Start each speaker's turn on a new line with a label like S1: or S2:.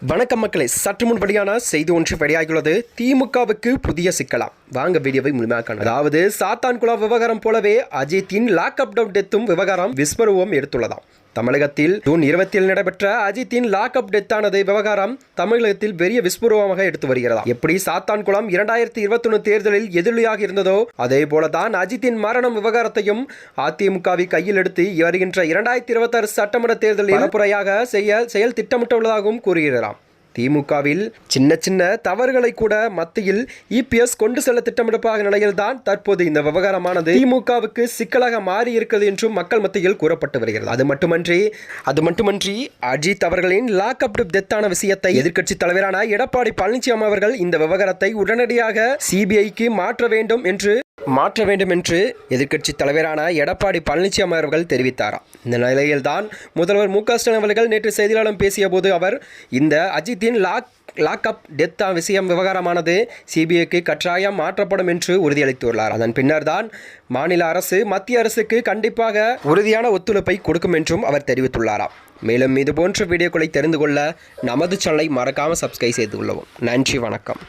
S1: வணக்கம் மக்களை. சற்று முன் செய்தி ஒன்று வெளியாகியுள்ளது. திமுகவுக்கு புதிய சிக்கலாம். வாங்க வீடியோவை முழுமையாக அதாவது சாத்தான்குளா விவகாரம் போலவே அஜித்தின் லாக் அப் டவுன் டெத்தும் விவகாரம் விஸ்வரூபம் எடுத்துள்ளதாம். தமிழகத்தில் ஜூன் இருபத்தியில் நடைபெற்ற அஜித்தின் லாக்அப் டெத்தானது விவகாரம் தமிழகத்தில் பெரிய விஸ்வரூபமாக எடுத்து வருகிறதா? எப்படி சாத்தான்குளம் இரண்டாயிரத்தி இருபத்தி தேர்தலில் எதிரொலியாக இருந்ததோ அதே போலதான் அஜித்தின் மரணம் விவகாரத்தையும் அதிமுகவை கையில் எடுத்து வருகின்ற இரண்டாயிரத்தி இருபத்தாறு சட்டமன்ற தேர்தலில் பரப்புரையாக செய்ய செயல் திட்டமிட்டுள்ளதாகவும் கூறுகிறாராம். திமுகவில் சின்ன சின்ன தவறுகளை கூட மத்தியில் இபிஎஸ் கொண்டு செல்ல திட்டமிடப்பாக நிலையில்தான் தற்போது இந்த விவகாரமானது திமுகவுக்கு சிக்கலாக மாறி இருக்கிறது என்றும் மக்கள் மத்தியில் கூறப்பட்டு வருகிறது. அது மட்டுமன்றி அது மட்டுமன்றி அஜித் அவர்களின் லாக் லாக்அப் டெத்தான விஷயத்தை எதிர்க்கட்சி தலைவரான எடப்பாடி பழனிசாமி அவர்கள் இந்த விவகாரத்தை உடனடியாக சிபிஐக்கு மாற்ற வேண்டும் என்று மாற்ற வேண்டும் என்று எதிர்க்கட்சி தலைவரான எடப்பாடி பழனிசாமி அவர்கள் தெரிவித்தாராம் இந்த நிலையில்தான் முதல்வர் மு க ஸ்டாலின் அவர்கள் நேற்று செய்தியாளர் பேசிய போது அவர் இந்த அஜித்தின் லாக் லாக்அப் டெத் விஷயம் விவகாரமானது சிபிஐக்கு கட்டாயம் மாற்றப்படும் என்று உறுதியளித்துள்ளார். அதன் பின்னர் தான் மாநில அரசு மத்திய அரசுக்கு கண்டிப்பாக உறுதியான ஒத்துழைப்பை கொடுக்கும் என்றும் அவர் தெரிவித்துள்ளாராம் மேலும் இதுபோன்ற வீடியோக்களை தெரிந்து கொள்ள நமது சேனலை மறக்காமல் சப்ஸ்கிரைப் செய்து கொள்ளவும். நன்றி வணக்கம்.